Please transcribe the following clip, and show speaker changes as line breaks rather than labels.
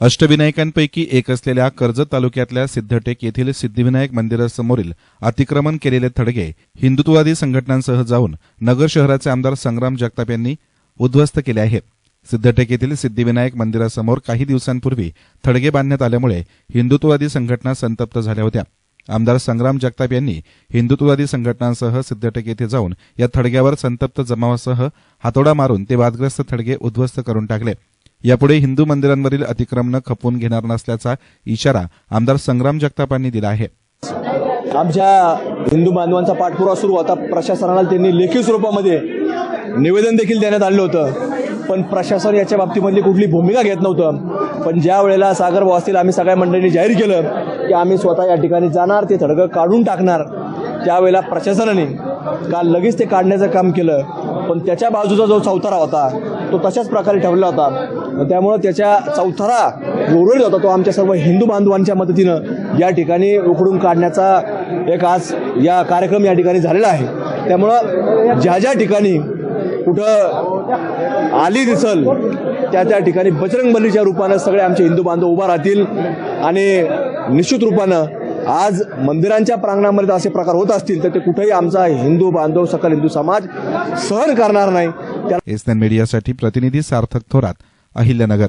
अष्टविनायकांपैकी एक असलेल्या कर्जत तालुक्यातल्या सिद्धटेक येथील सिद्धिविनायक मंदिरासमोरील अतिक्रमण केलेले थडगे हिंदुत्ववादी संघटनांसह जाऊन नगर शहराचे आमदार संग्राम जगताप यांनी उद्ध्वस्त केले आहे सिद्धटेक येथील सिद्धिविनायक मंदिरासमोर काही दिवसांपूर्वी थडगे बांधण्यात आल्यामुळे हिंदुत्ववादी संघटना संतप्त झाल्या होत्या. आमदार संग्राम जगताप यांनी हिंदुत्ववादी संघटनांसह सिद्धटेक येथे जाऊन या थडग्यावर संतप्त जमावासह हातोडा मारून ते वादग्रस्त थडगे उद्ध्वस्त करून टाकले. यापुढे हिंदू मंदिरांवरील अतिक्रमणं खपवून घेणार नसल्याचा इशारा आमदार संग्राम जगतापांनी दिला आहे.
आमच्या हिंदू बांधवांचा पाठपुरावा सुरू. होता प्रशासनाला त्यांनी लेखी स्वरूपामध्ये निवेदन देखील देण्यात आलं होतं. पण प्रशासन याच्या बाबतीमधली कुठली भूमिका घेत नव्हतं. पण ज्या वेळेला सागर भाऊ असतील आम्ही सगळ्या मंडळींनी जाहीर केलं की आम्ही स्वतः या ठिकाणी जाणार ते थडगं काढून टाकणार. त्यावेळेला प्रशासनाने काल लगेच ते काढण्याचं काम केलं पण त्याच्या बाजूचा जो चौथारा होता तो तशाच प्रकारे ठेवला होता. त्यामुळं त्याच्या चौथारा जो उर्वरित होता तो आमच्या सर्व हिंदू बांधवांच्या मदतीनं या ठिकाणी उकडून काढण्याचा एक आज या कार्यक्रम या ठिकाणी झालेला आहे. त्यामुळं ज्या ज्या ठिकाणी कुठं आली दिसल त्या त्या ठिकाणी बजरंग बलीच्या रूपानं सगळे आमचे हिंदू बांधव उभा राहतील आणि निश्चित रूपानं आज मंदिरांच्या प्रांगणामध्ये असे प्रकार होत असतील तर ते कुठेही आमचा हिंदू बांधव सकल हिंदू समाज सहन करणार नाही. त्या
एसएन मीडियासाठी प्रतिनिधी सार्थक थोरात अहिल्यानगर.